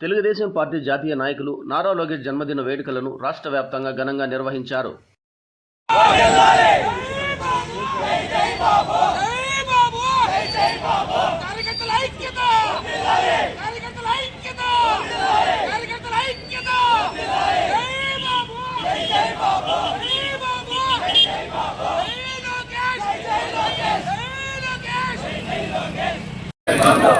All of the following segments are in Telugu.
తెలుగుదేశం పార్టీ జాతీయ నాయకులు నారా లోకేష్ జన్మదిన వేడుకలను రాష్ట్ర వ్యాప్తంగా ఘనంగా నిర్వహించారు Happy birthday జై బాబు కార్యకర్తల ఐక్యత కార్యకర్తల ఐక్యత కార్యకర్తల ఐక్యత జై బాబు జై బాబు జై బాబు జై లోకేష్ జై లోకేష్ జై Lokesh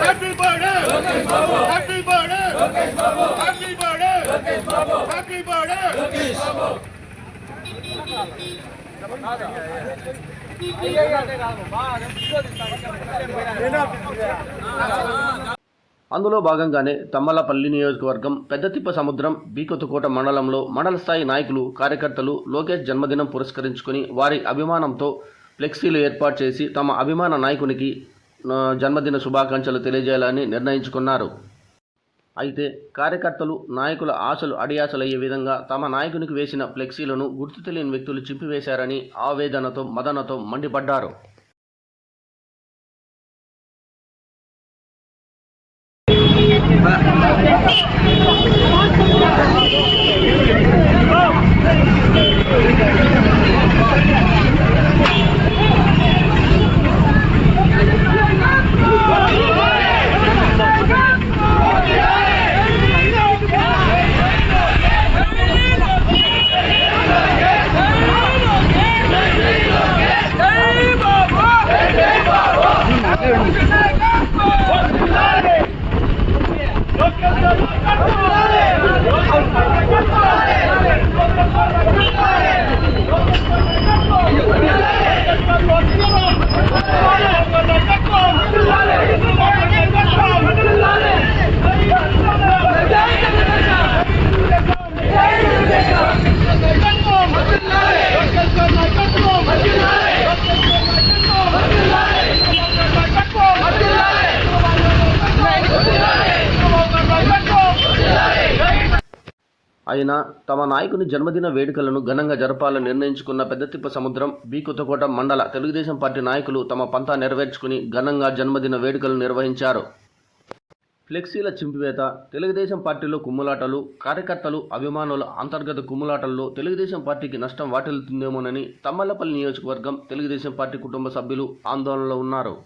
happy birthday Lokesh Babu happy birthday Lokesh Babu happy birthday Lokesh Babu happy birthday Lokesh Babu అందులో భాగంగానే తమ్మలపల్లి నియోజకవర్గం పెద్దతిప్ప సముద్రం బీకొత్తకోట మండలంలో మండల స్థాయి నాయకులు కార్యకర్తలు లోకేష్ జన్మదినం పురస్కరించుకుని వారి అభిమానంతో ఫ్లెక్సీలు ఏర్పాటు చేసి తమ అభిమాన నాయకునికి జన్మదిన శుభాకాంక్షలు తెలియజేయాలని నిర్ణయించుకున్నారు. అయితే కార్యకర్తలు నాయకుల ఆశలు అడియాసలయ్యే విధంగా తమ నాయకునికి వేసిన ఫ్లెక్సీలను గుర్తు తెలియని వ్యక్తులు చింపివేశారని ఆవేదనతో మదనతో మండిపడ్డారు. ఆయన తమ నాయకుని జన్మదిన వేడుకలను ఘనంగా జరపాలని నిర్ణయించుకున్న పెద్దతిప్ప సముద్రం బి. కొత్తకోట మండల తెలుగుదేశం పార్టీ నాయకులు తమ పంతా నెరవేర్చుకుని ఘనంగా జన్మదిన వేడుకలు నిర్వహించారు. ఫ్లెక్సీల చింపివేత తెలుగుదేశం పార్టీలో కుమ్ములాటలు కార్యకర్తలు అభిమానుల అంతర్గత కుమ్ములాటల్లో తెలుగుదేశం పార్టీకి నష్టం వాటిల్లుతుందేమోనని తమ్మలపల్లి నియోజకవర్గం తెలుగుదేశం పార్టీ కుటుంబ సభ్యులు ఆందోళనలో ఉన్నారు.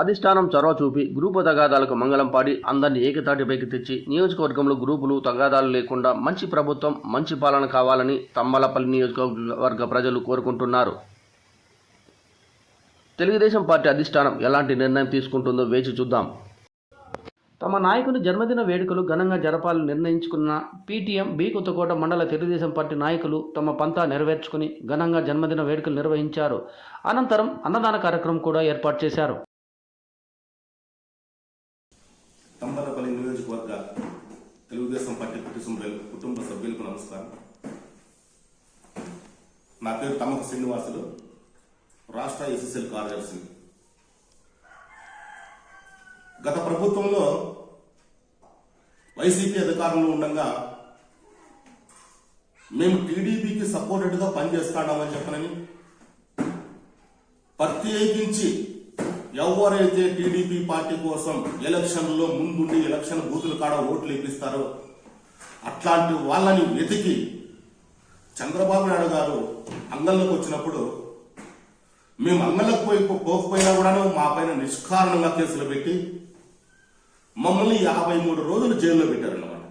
అధిష్టానం చొరవ చూపి గ్రూపు తగాదాలకు మంగళం పాడి అందరినీ ఏకతాటిపైకి తెచ్చి నియోజకవర్గంలో గ్రూపులు తగాదాలు లేకుండా మంచి ప్రభుత్వం మంచి పాలన కావాలని తమ్మలపల్లి నియోజకవర్గ ప్రజలు కోరుకుంటున్నారు. తెలుగుదేశం పార్టీ అధిష్టానం ఎలాంటి నిర్ణయం తీసుకుంటుందో వేచి చూద్దాం. తమ నాయకుని జన్మదిన వేడుకలు ఘనంగా జరపాలని నిర్ణయించుకున్న పీటీఎం బి కొత్తకోట మండల తెలుగుదేశం పార్టీ నాయకులు తమ పంతా నెరవేర్చుకుని ఘనంగా జన్మదిన వేడుకలు నిర్వహించారు. అనంతరం అన్నదాన కార్యక్రమం కూడా ఏర్పాటు చేశారు తంబలపల్లి నియోజకవర్గ తెలుగుదేశం పార్టీ కుటుంబ కుటుంబ సభ్యులకు నమస్కారం. నా పేరు తమక శ్రీనివాసులు. రాష్ట్ర ఎస్ఎస్ఎల్ కార్యదర్శి. గత ప్రభుత్వంలో వైసీపీ అధికారంలో ఉండగా మేము టీడీపీకి సపోర్టెడ్గా పనిచేస్తామని చెప్పనని ప్రత్యేకించి ఎవరైతే టీడీపీ పార్టీ కోసం ఎలక్షన్లో ముందుండి ఎలక్షన్ బూతులు కాడ ఓట్లు ఇప్పిస్తారో అట్లాంటి వాళ్ళని వెతికి చంద్రబాబు నాయుడు గారు అంగంలోకి వచ్చినప్పుడు మేము అంగంలోకి పోయి పోకపోయినా కూడాను మా పైన నిష్కారణంగా కేసులు పెట్టి మమ్మల్ని యాభై మూడు రోజులు జైల్లో పెట్టారన్నమాట.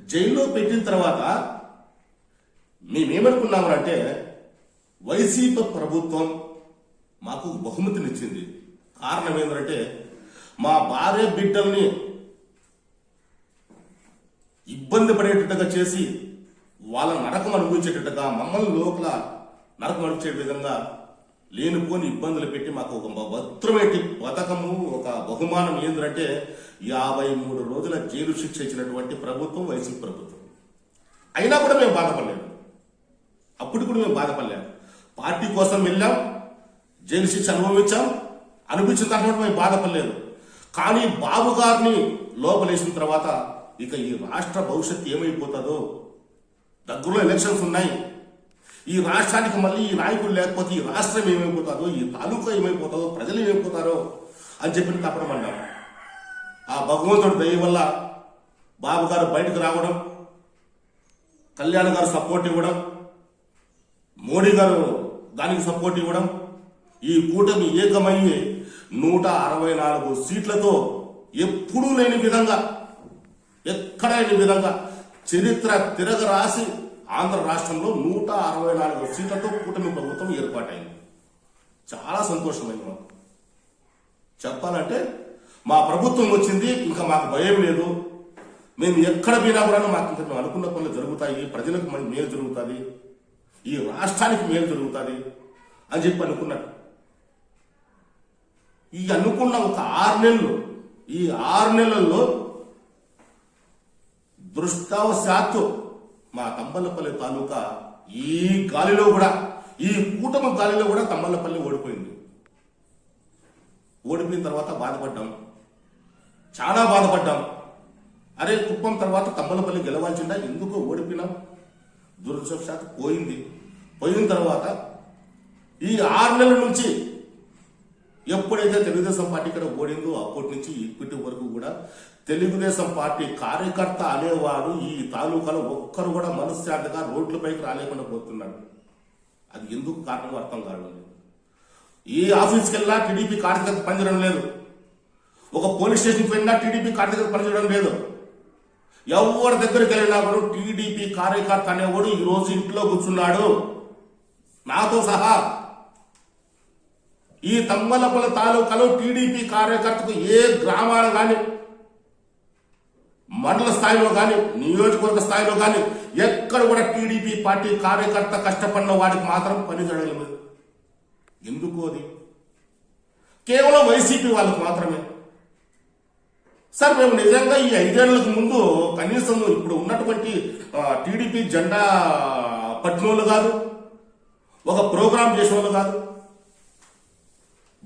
జైల్లో పెట్టిన తర్వాత మేమేమనుకున్నామంటే వైసీపీ ప్రభుత్వం మాకు బహుమతినిచ్చింది. కారణం ఏంటంటే మా భార్య బిడ్డల్ని ఇబ్బంది పడేటట్టుగా చేసి వాళ్ళ నరకం అనుభవించేటట్టుగా మమ్మల్ని లోపల నరకం అనిపించే విధంగా లేనిపోని ఇబ్బందులు పెట్టి మాకు ఒక భద్రమేటి పథకము ఒక బహుమానం ఏంటంటే యాభై మూడు రోజుల జైలు శిక్ష ఇచ్చినటువంటి ప్రభుత్వం వైసీపీ ప్రభుత్వం. అయినా కూడా మేము బాధపడలేదు. అప్పుడు కూడా మేము బాధపడలేం పార్టీ కోసం వెళ్ళాం జైలు శిక్ష అనుభవించాం అనిపించిన తర్వాత మేము బాధపడలేదు. కానీ బాబు గారిని లోపలేసిన తర్వాత ఇక ఈ రాష్ట్ర భవిష్యత్తు ఏమైపోతుందో దగ్గరలో ఎలక్షన్స్ ఉన్నాయి. ఈ రాష్ట్రానికి మళ్ళీ ఈ నాయకులు లేకపోతే ఈ రాష్ట్రం ఏమైపోతుందో ఈ తాలూకా ఏమైపోతుందో ప్రజలు ఏమైపోతారో అని చెప్పి తప్పడం అన్నాం ఆ భగవంతుడు దయ వల్ల బాబు గారు బయటకు రావడం కళ్యాణ్ గారు సపోర్ట్ ఇవ్వడం మోడీ గారు దానికి సపోర్ట్ ఇవ్వడం ఈ కూటమి ఏకమయ్యి నూట అరవై నాలుగు సీట్లతో ఎప్పుడూ లేని విధంగా ఎక్కడైన విధంగా చరిత్ర తిరగరాసి ఆంధ్ర రాష్ట్రంలో నూట అరవై నాలుగు సీట్లతో కూటమి ప్రభుత్వం ఏర్పాటైంది. చాలా సంతోషమైంది మాకు. చెప్పాలంటే మా ప్రభుత్వం వచ్చింది ఇంకా మాకు భయం లేదు. మేము ఎక్కడ పోయినా కూడా మాకు ఇంకా మేము అనుకున్న పనులు జరుగుతాయి ప్రజలకు మన మేలు జరుగుతుంది ఈ రాష్ట్రానికి మేలు జరుగుతుంది అని చెప్పి అనుకున్నట్టు ఈ అనుకున్న ఒక ఆరు నెలలు ఈ ఆరు నెలల్లో దృష్టవశాత్తు మా తంబలపల్లి తాలూకా ఈ గాలిలో కూడా ఈ కూటమి గాలిలో కూడా తంబలపల్లి ఓడిపోయింది. ఓడిపోయిన తర్వాత బాధపడ్డాం. చాలా బాధపడ్డాం. అరే కుప్పం తర్వాత తమ్మలపల్లి గెలవాల్సిందా? ఎందుకు ఓడిపోయినాం? దురదృష్టవశాత్తు పోయింది. పోయిన తర్వాత ఈ ఆరు నెలల నుంచి ఎప్పుడైతే తెలుగుదేశం పార్టీ ఇక్కడ ఓడిందో అప్పటి నుంచి ఇప్పటి వరకు కూడా తెలుగుదేశం పార్టీ కార్యకర్త అనేవాడు ఈ తాలూకాలో ఒక్కరు కూడా మనశ్శాంతిగా రోడ్లపైకి రాలేకుండా పోతున్నాడు. అది ఎందుకు కారణం అర్థం కావడం ఏ ఆఫీస్కి వెళ్ళినా టీడీపీ కార్యకర్త పనిచేయడం లేదు. ఒక పోలీస్ స్టేషన్కి వెళ్ళినా టీడీపీ కార్యకర్త పనిచేయడం లేదు. ఎవరి దగ్గరికి వెళ్ళినా కూడా టీడీపీ కార్యకర్త అనేవాడు ఈరోజు ఇంట్లో కూర్చున్నాడు. నాతో సహా ఈ తమ్మలపల తాలూకాలో టీడీపీ కార్యకర్తకు ఏ గ్రామాలు కానీ మండల స్థాయిలో కానీ నియోజకవర్గ స్థాయిలో కానీ ఎక్కడ కూడా టీడీపీ పార్టీ కార్యకర్త కష్టపడిన వాడికి మాత్రం పని జరగలేదు. ఎందుకు అది? కేవలం వైసీపీ వాళ్ళకు మాత్రమే. సార్ మేము నిజంగా ఈ ఐదేళ్ళకు ముందు కనీసం ఇప్పుడు ఉన్నటువంటి టీడీపీ జెండా పట్టినోళ్ళు కాదు ఒక ప్రోగ్రాం చేసేవాళ్ళు కాదు.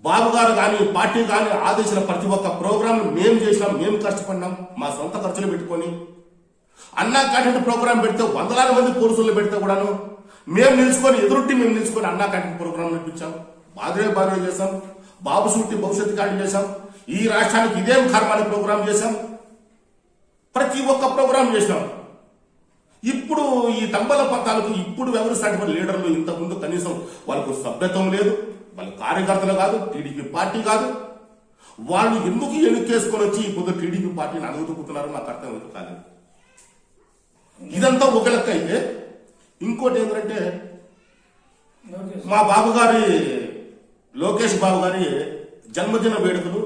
బాబు గారు కానీ పార్టీ కానీ ఆదేశించిన ప్రతి ఒక్క ప్రోగ్రాం మేము చేసినాం మేము కష్టపడినాం మా సొంత ఖర్చులు పెట్టుకొని. అన్నా కంటెంట్ ప్రోగ్రాం పెడితే వందలాది మంది పోలీసులు పెడితే కూడాను మేము నిలుచుకొని ఎదురుట్టి మేము నిలుచుకొని అన్నా కంటెంట్ ప్రోగ్రామ్ నడిపించాం. బాధరే బాధరే చేశాం. బాబు సూటి భవిష్యత్తు కార్డు చేశాం. ఈ రాష్ట్రానికి ఇదేం కర్మ ప్రోగ్రామ్ ప్రోగ్రాం చేశాం. ప్రతి ఒక్క ప్రోగ్రాం చేసినాం. ఇప్పుడు ఈ తంబల పత్రాలకు ఇప్పుడు వ్యవహరిస్తున్నటువంటి లీడర్లు ఇంతకుముందు కనీసం వాళ్ళకు సభ్యత్వం లేదు. వాళ్ళ కార్యకర్తలు కాదు టీడీపీ పార్టీ కాదు. వాళ్ళు ఎందుకు ఎన్నికేసుకొని వచ్చి ఇప్పుడు టీడీపీ పార్టీని అడుగుతున్నారు నాకు అర్థం అవుతుంది కాలేదు. ఇదంతా ఒక లెక్క అయితే ఇంకోటి ఏంటంటే మా బాబు గారి లోకేష్ బాబు గారి జన్మదిన వేడుకలు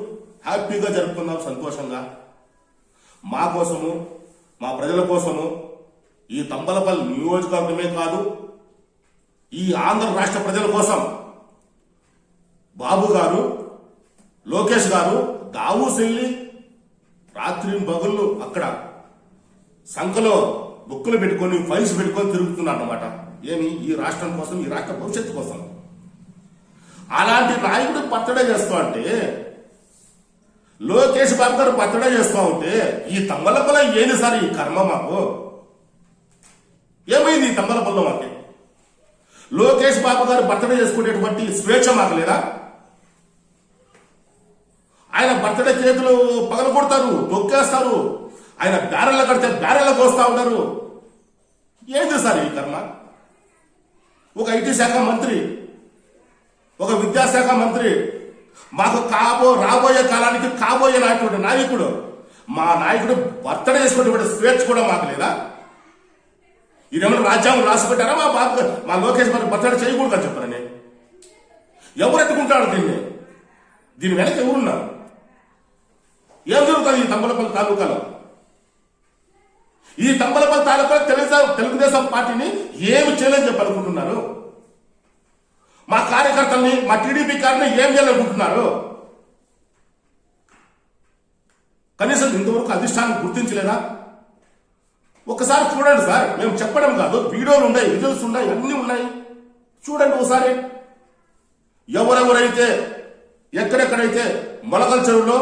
హ్యాపీగా జరుపుకుందాం సంతోషంగా. మా కోసము మా ప్రజల కోసము ఈ తంబలపల్లి నియోజకవర్గమే కాదు ఈ ఆంధ్ర రాష్ట్ర ప్రజల కోసం బాబు గారు లోకేష్ గారు దావూస్ వెళ్ళి రాత్రి పగుళ్ళు అక్కడ సంఖలో బుక్కులు పెట్టుకొని ఫైల్స్ పెట్టుకొని తిరుగుతున్నారు అనమాట ఏమి? ఈ రాష్ట్రం కోసం ఈ రాష్ట్ర భవిష్యత్తు కోసం. అలాంటి నాయకుడు పత్తడే చేస్తా అంటే లోకేష్ బాబు గారు పత్తడే చేస్తా ఉంటే ఈ తమ్మలపల్ల ఏంది సార్ ఈ కర్మ మాకు? ఏమైంది ఈ తమ్మలపల్ల మాకి? లోకేష్ బాబు గారు బర్త్డే చేసుకునేటువంటి స్వేచ్ఛ మాకు లేదా? ఆయన బర్త్డే చేతులు పగల కొడతారు తొక్కేస్తారు. ఆయన బ్యారెల్ల కడితే బ్యారెల్ల కోస్తా ఉంటారు ఏంది సార్ ఈ కర్మ? ఒక ఐటీ శాఖ మంత్రి ఒక విద్యాశాఖ మంత్రి మాకు కాబో రాబోయే కాలానికి కాబోయే నాయకుడు నాయకుడు. మా నాయకుడు బర్త్డే చేసుకునేటువంటి స్వేచ్ఛ కూడా మాకు లేదా? ఇదేమన్నా రాజ్యాంగం రాసిపెట్టారా? మా బాబు మా లోకేష్ మరి బర్త్డే చేయకూడదు అని చెప్పారని ఎవరు ఎత్తుకుంటాడు దీన్ని? దీని వెనక ఎవరున్నారు? ఏం జరుగుతుంది ఈ తంబలపల్లి తాలూకాలో? ఈ తంబలపల్లి తాలూకాలో తెలుగుదేశం తెలుగుదేశం పార్టీని ఏమి చేయలేని చెప్పి అనుకుంటున్నారు? మా కార్యకర్తల్ని మా టీడీపీ కార్ని ఏం చేయాలనుకుంటున్నారు? కనీసం ఇంతవరకు అధిష్టానం గుర్తించలేదా? ఒకసారి చూడండి సార్ మేము చెప్పడం కాదు వీడియోలు ఉన్నాయి విజువల్స్ ఉన్నాయి అన్నీ ఉన్నాయి. చూడండి ఒకసారి. ఎవరెవరైతే ఎక్కడెక్కడైతే మొలకల చెరువులో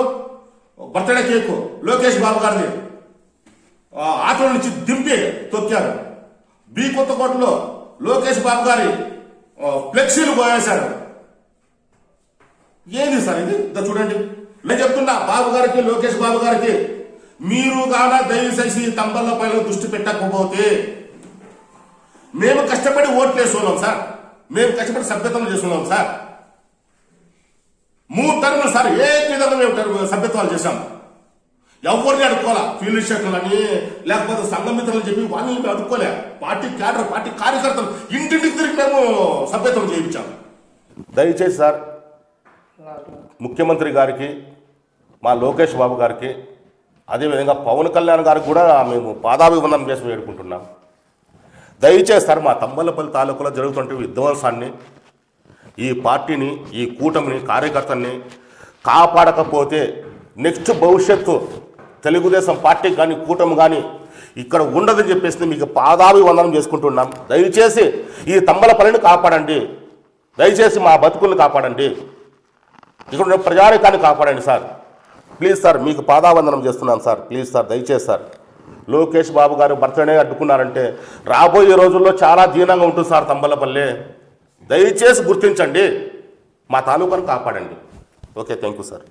బర్త్డే కేకు. లోకేష్ బాబు గారిది. ఆటో నుంచి దింపి తొక్కారు. బి కొత్తకోటలో లోకేష్ బాబు గారి ఫ్లెక్సీలు పోయేశారు. ఏది సార్ ఇది? చూడండి. నేను చెప్తున్నా బాబు గారికి లోకేష్ బాబు గారికి మీరు కాన దయచేసి తంబళ్ళ పైన దృష్టి పెట్టకపోతే మేము కష్టపడి ఓట్లు వేసుకున్నాం సార్. మేము కష్టపడి సభ్యతలు చేసుకున్నాం సార్. మూడు టర్ములు సార్ ఏ విధంగా మేము సభ్యత్వాలు చేశాం. ఎవరిని అడుక్కోవాలా? ఫీల్డ్ అని లేకపోతే సంఘమిత్రులని చెప్పి వాళ్ళని మేము అడుక్కోలే. పార్టీ క్యాడర్ పార్టీ కార్యకర్తలు ఇంటింటికి తిరిగి మేము సభ్యత్వం చేయించాం. దయచేసి సార్ ముఖ్యమంత్రి గారికి మా లోకేష్ బాబు గారికి అదేవిధంగా పవన్ కళ్యాణ్ గారికి కూడా మేము పాదాభివందనం చేసి వేడుకుంటున్నాం. దయచేసి సార్ మా తమ్మలపల్లి తాలూకులో జరుగుతుంటే విధ్వంసాన్ని ఈ పార్టీని ఈ కూటమిని కార్యకర్తల్ని కాపాడకపోతే నెక్స్ట్ భవిష్యత్తు తెలుగుదేశం పార్టీ కానీ కూటమి కానీ ఇక్కడ ఉండదని చెప్పేసి మీకు పాదాభివందనం చేసుకుంటున్నాం. దయచేసి ఈ తమ్మలపల్లిని కాపాడండి. దయచేసి మా బతుకుల్ని కాపాడండి. ఇక్కడ ఉన్న ప్రజానికాన్ని కాపాడండి సార్. ప్లీజ్ సార్ మీకు పాదావందనం చేస్తున్నాను సార్. ప్లీజ్ సార్ దయచేసి సార్. లోకేష్ బాబు గారు బర్త్డే అడ్డుకున్నారంటే రాబోయే రోజుల్లో చాలా దీనంగా ఉంటుంది సార్ తంబలపల్లి. దయచేసి గుర్తించండి. మా తాలూకాను కాపాడండి. Okay thank you sir.